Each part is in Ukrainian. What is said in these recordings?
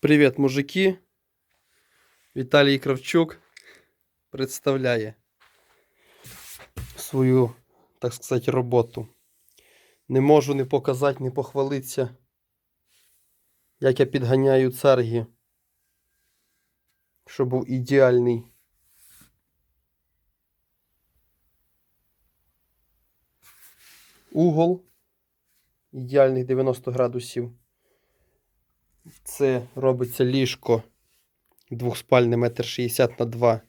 Привіт, мужики. Віталій Кравчук представляє свою, так сказати, роботу. Не можу не показати, не похвалитися, як я підганяю царги, щоб був ідеальний. Угол ідеальний 90 градусів. Це робиться ліжко двохспальне метр 60 на 2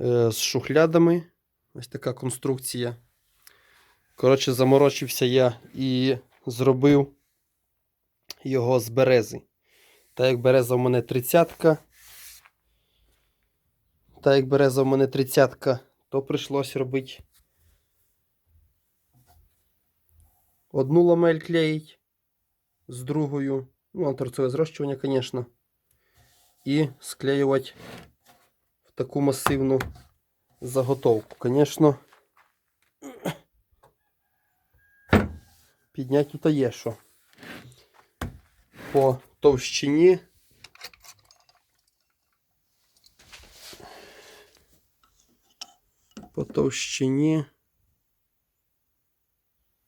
е, з шухлядами. Ось така конструкція. Коротше, заморочився я і зробив його з берези. Так як береза в мене 30-ка. Так як береза в мене 30-ка, то прийшлось робити одну ламель клеїть з другою. Ну, антрацове зрощування, звісно. І склеювати в таку масивну заготовку. Звісно, підняти тут є. По товщині. По товщині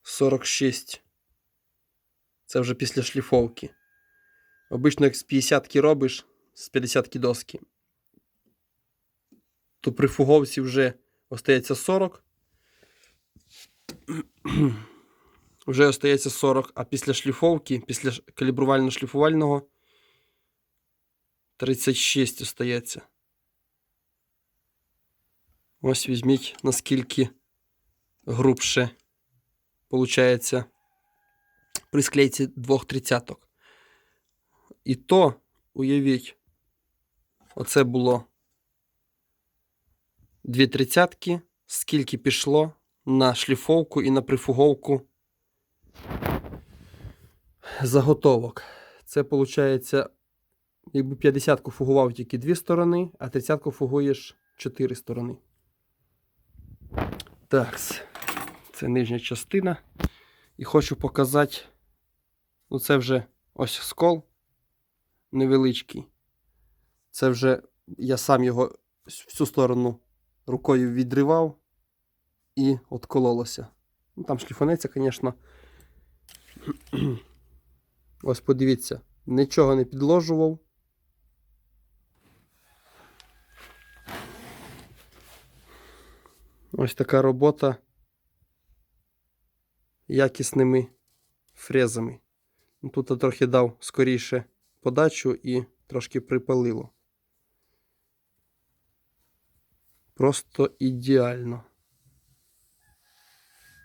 46. Це вже після шліфовки. Обично, як з 50 ки робиш, з 50 доски, то при фуговці вже остається 40. вже остається 40, а після шліфовки, після калібрувально-шліфувального 36 остається. Ось візьміть, наскільки грубше получається при склейці двох тридцяток. І то, уявіть, оце було дві тридцятки, скільки пішло на шліфовку і на прифуговку заготовок. Це виходить, якби 50-ку фугував тільки дві сторони, а 30-ку фугуєш чотири сторони. Так, це нижня частина. І хочу показати, ну це вже ось скол невеличкий. Це вже я сам його всю сторону рукою відривав і откололося. Ну, там шліфанеться, звісно. Ось подивіться, нічого не підложував. Ось така робота якісними фрезами. Тут я трохи дав скоріше подачу і трошки припалило. Просто ідеально.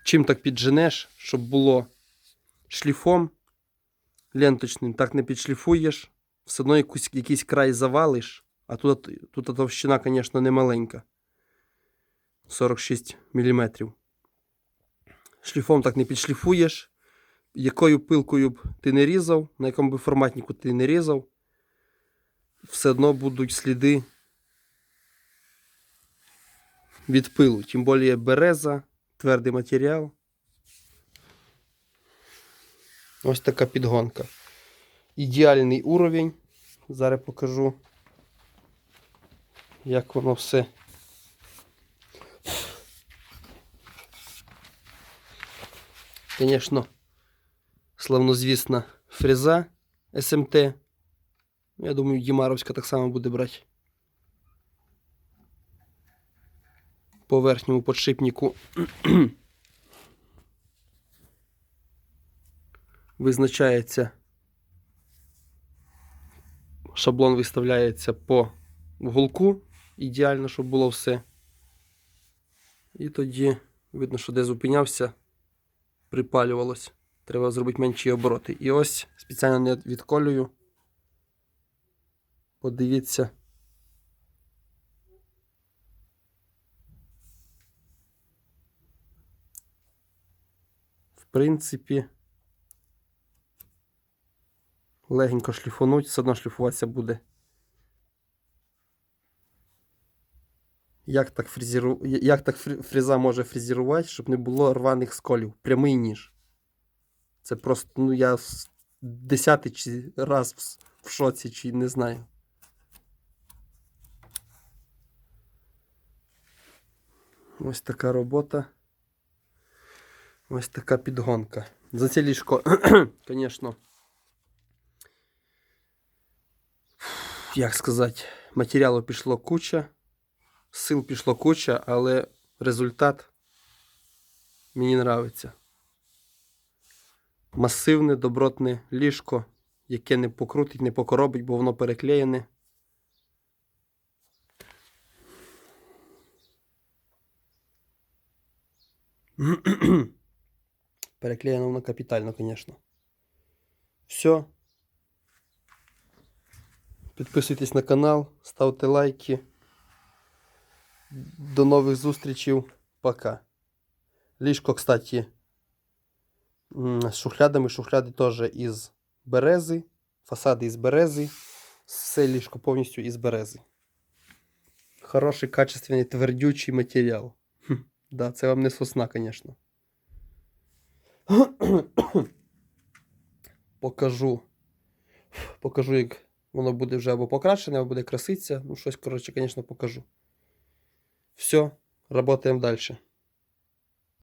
Чим так підженеш, щоб було шліфом ленточним, так не підшліфуєш, все одно якусь, якийсь край завалиш, а тут, тут товщина, звісно, не маленька. 46 мм. Шліфом так не підшліфуєш. Якою пилкою б ти не різав, на якому би форматнику ти не різав, все одно будуть сліди від пилу. Тим більше береза, твердий матеріал. Ось така підгонка. Ідеальний уровень. Зараз покажу, як воно все. Звісно, славнозвісна фреза СМТ. Я думаю, Дімаровська так само буде брати. По верхньому подшипнику визначається. Шаблон виставляється по вуголку. Ідеально, щоб було все. І тоді видно, що де зупинявся припалювалось. Треба зробити менші обороти. І ось спеціально не відколюю. Подивіться. В принципі, легенько шліфануть, все одно шліфуватися буде. Як так, фрезеру... Як так фреза може фрезерувати, щоб не було рваних сколів? Прямий ніж. Це просто, ну я десятий чи раз в шоці, чи не знаю. Ось така робота. Ось така підгонка. За це ліжко, звісно. Як сказати, матеріалу пішло куча, сил пішло куча, але результат мені нравиться. Масивне, добротне ліжко, яке не покрутить, не покоробить, бо воно переклеєне. Переклеєно воно капітально, звісно. Все. Підписуйтесь на канал, ставте лайки. До нових зустрічей. Пока. Ліжко, кстати, з шухлядами. Шухляди теж із берези. Фасади із берези. Все ліжко повністю із берези. Хороший, качественний, твердючий матеріал. Хм, да, це вам не сосна, звісно. Покажу. Покажу, як воно буде вже або покращене, або буде краситися. Ну, щось, коротше, звісно, покажу. Все, працюємо далі.